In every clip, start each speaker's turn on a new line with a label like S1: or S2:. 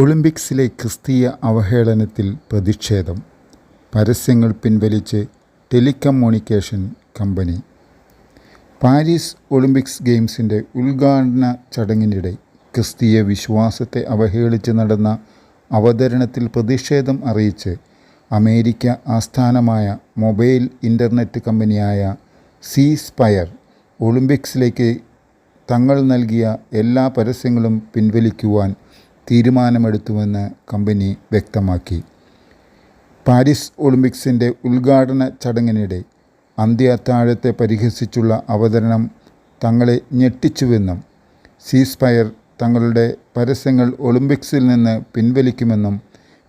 S1: ഒളിമ്പിക്സിലെ ക്രിസ്തീയ അവഹേളനത്തിൽ പ്രതിഷേധം. പരസ്യങ്ങൾ പിൻവലിച്ച് ടെലികമ്മ്യൂണിക്കേഷൻ കമ്പനി. പാരീസ് ഒളിമ്പിക്സ് ഗെയിംസിന്റെ ഉദ്ഘാടന ചടങ്ങിനിടെ ക്രിസ്തീയ വിശ്വാസത്തെ അവഹേളിച്ച് നടന്ന അവതരണത്തിൽ പ്രതിഷേധം അറിയിച്ച് അമേരിക്ക ആസ്ഥാനമായ മൊബൈൽ ഇന്റർനെറ്റ് കമ്പനിയായ സി സ്പയർ ഒളിമ്പിക്സിലേക്ക് തങ്ങൾ നൽകിയ എല്ലാ പരസ്യങ്ങളും പിൻവലിക്കുവാൻ തീരുമാനമെടുത്തുവെന്ന് കമ്പനി വ്യക്തമാക്കി. പാരീസ് ഒളിമ്പിക്സിന്റെ ഉദ്ഘാടന ചടങ്ങിനിടെ അന്ത്യ അത്താഴത്തെ പരിഹസിച്ചുള്ള അവതരണം തങ്ങളെ ഞെട്ടിച്ചുവെന്നും സീസ്പയർ തങ്ങളുടെ പരസ്യങ്ങൾ ഒളിമ്പിക്സിൽ നിന്ന് പിൻവലിക്കുമെന്നും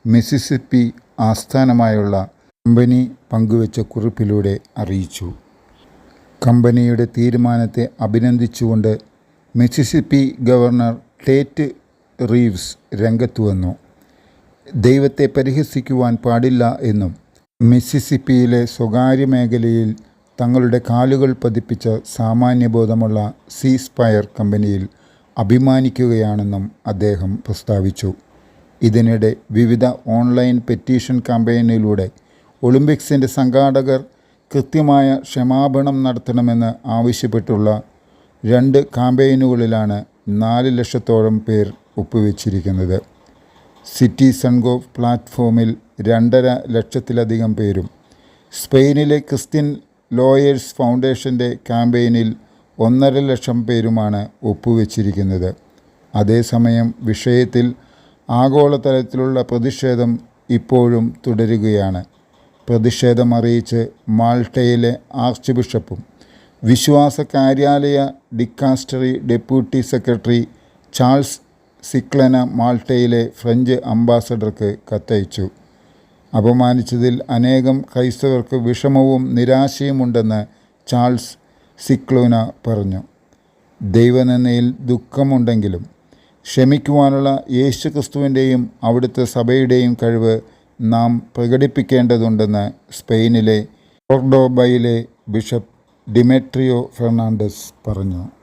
S1: മിസിസിപ്പി ആസ്ഥാനമായുള്ള കമ്പനി പങ്കുവച്ച കുറിപ്പിലൂടെ അറിയിച്ചു. കമ്പനിയുടെ തീരുമാനത്തെ അഭിനന്ദിച്ചുകൊണ്ട് മിസിസിപ്പി ഗവർണർ ടേറ്റ് റീവ്സ് രംഗത്തു വന്നു. ദൈവത്തെ പരിഹസിക്കുവാൻ പാടില്ല എന്നും മിസിസിപ്പിയിലെ സ്വകാര്യ മേഖലയിൽ തങ്ങളുടെ കാലുകൾ പതിപ്പിച്ച സാമാന്യബോധമുള്ള സീസ്പയർ കമ്പനിയിൽ അഭിമാനിക്കുകയാണെന്നും അദ്ദേഹം പ്രസ്താവിച്ചു. ഇതിനിടെ വിവിധ ഓൺലൈൻ പെറ്റീഷൻ ക്യാമ്പയിനിലൂടെ ഒളിമ്പിക്സിന്റെ സംഘാടകർ കൃത്യമായ ക്ഷമാപണം നടത്തണമെന്ന് ആവശ്യപ്പെട്ടുള്ള രണ്ട് ക്യാമ്പയിനുകളിലാണ് നാല് ലക്ഷത്തോളം പേർ ഒപ്പുവെച്ചിരിക്കുന്നത്. സിറ്റി സൺഗോ പ്ലാറ്റ്ഫോമിൽ രണ്ടര ലക്ഷത്തിലധികം പേരും സ്പെയിനിലെ ക്രിസ്ത്യൻ ലോയേഴ്സ് ഫൗണ്ടേഷന്റെ ക്യാമ്പയിനിൽ ഒന്നര ലക്ഷം പേരുമാണ് ഒപ്പുവെച്ചിരിക്കുന്നത്. അതേസമയം വിഷയത്തിൽ ആഗോളതലത്തിലുള്ള പ്രതിഷേധം ഇപ്പോഴും തുടരുകയാണ്. പ്രതിഷേധം അറിയിച്ച് മാൾട്ടയിലെ ആർച്ച് ബിഷപ്പും വിശ്വാസ കാര്യാലയ dicastery deputy secretary Charles Scicluna മാൾട്ടയിലെ French അംബാസഡർക്ക് കത്തയച്ചു. അപമാനിച്ചതിൽ അനേകം ക്രൈസ്തവർക്ക് വിഷമവും നിരാശയുമുണ്ടെന്ന് ചാൾസ് സിക്ലോന പറഞ്ഞു. ദൈവനെന്നയിൽ ദുഃഖമുണ്ടെങ്കിലും ക്ഷമിക്കുവാനുള്ള യേശു ക്രിസ്തുവിന്റെയും അവിടുത്തെ സഭയുടെയും കഴിവ് നാം പ്രകടിപ്പിക്കേണ്ടതുണ്ടെന്ന് സ്പെയിനിലെ കോർഡോബയിലെ ബിഷപ്പ് ഡിമെട്രിയോ ഫെർണാണ്ടസ് പറഞ്ഞു.